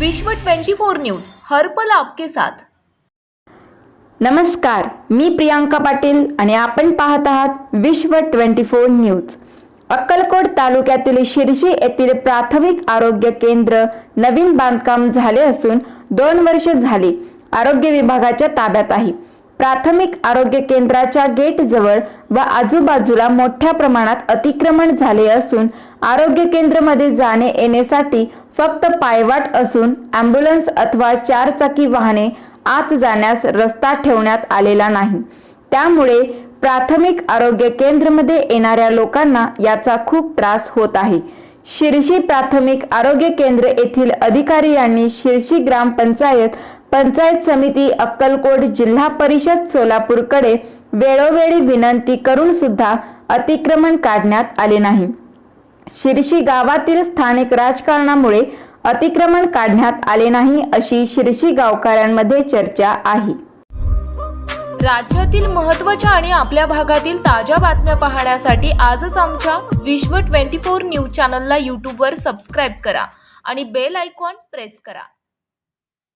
विश्व 24 न्यूज हर पल आपके साथ. नमस्कार मी प्रियांका पाटील आणि आपण पाहत आहात विश्व ट्वेंटी फोर न्यूज. अक्कलकोट तालुक्यातील शिरशी येथील प्राथमिक आरोग्य केंद्र नवीन बांधकाम झाले असून दोन वर्ष झाली आरोग्य विभागाच्या ताब्यात आहे. प्राथमिक आरोग्य केंद्राच्या गेट जवळ व आजूबाजूला मोठ्या प्रमाणात अतिक्रमण झाले असून आरोग्य केंद्रमध्ये जाणे येण्यासाठी फक्त पायवाट असून ॲम्ब्युलन्स अथवा चारचाकी वाहने आत जाण्यास रस्ता ठेवण्यात आलेला नाही. त्यामुळे प्राथमिक आरोग्य केंद्रमध्ये येणाऱ्या लोकांना याचा खूप त्रास होत आहे. शिर्शी प्राथमिक आरोग्य केंद्र येथील अधिकारी यांनी शिर्शी ग्रामपंचायत पंचायत समिती अक्कलकोट जिल्हा परिषद सोलापूरकडे वेळोवेळी विनंती करून सुद्धा अतिक्रमण काढण्यात आले नाही. शिरशी गावातील स्थानिक राजकारणामुळे अतिक्रमण काढण्यात आले नाही अशी शिरशी गावकऱ्यांमध्ये चर्चा आहे. राज्यातील महत्त्वाच्या आणि आपल्या भागातील ताज्या बातम्या पाहण्यासाठी आजच आमच्या विश्व 24 न्यूज चॅनलला यूट्यूबवर सबस्क्राईब करा आणि बेल आयकॉन प्रेस करा.